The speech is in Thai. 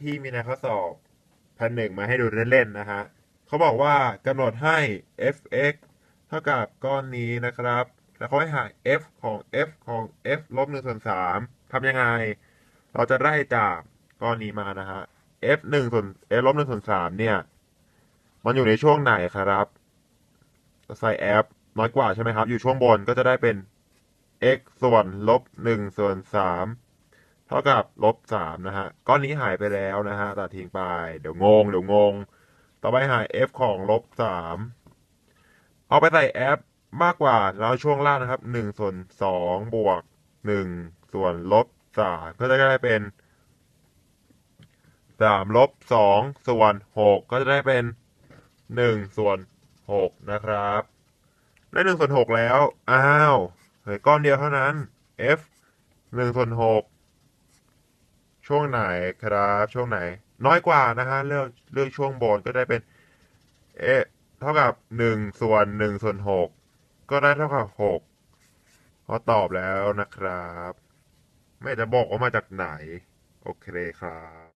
พี่มีในข้อสอบพันหนึ่งมาให้ดูเล่นๆนะฮะเขาบอกว่ากำหนดให้ f(x) เท่ากับก้อนนี้นะครับ แล้วเขาให้หา f ของ f ของ f ลบหนึ่งส่วนสามทำยังไง เราจะได้จากก้อนนี้มานะฮะ f หนึ่งส่วน f ลบหนึ่งส่วนสามเนี่ย มันอยู่ในช่วงไหนครับใส่ f น้อยกว่าใช่ไหมครับ อยู่ช่วงบนก็จะได้เป็น x ส่วนลบหนึ่งส่วนสาม เท่ากับลบสามนะฮะ ก้อนนี้หายไปแล้วนะฮะตัดทิ้งไป เดี๋ยวงง เดี๋ยวงง ต่อไปหา f ของลบสามเอาไปใส่ f มากกว่าแล้วช่วงล่างนะครับหนึ่งส่วนสองบวกหนึ่งส่วนลบสามก็จะได้เป็นสามลบสองส่วนหกก็จะได้เป็นหนึ่งส่วนหกนะครับ ได้หนึ่งส่วนหกแล้ว อ้าวเหลือก้อนเดียวเท่านั้น f หนึ่งส่วนหก ช่วงไหนครับ ช่วงไหน น้อยกว่านะฮะเลือกเลือกช่วงบนก็ได้เป็น เอะเท่ากับหนึ่งส่วนหนึ่งส่วนหกก็ได้เท่ากับหกพอตอบแล้วนะครับ ไม่จะบอกว่ามาจากไหน โอเคครับ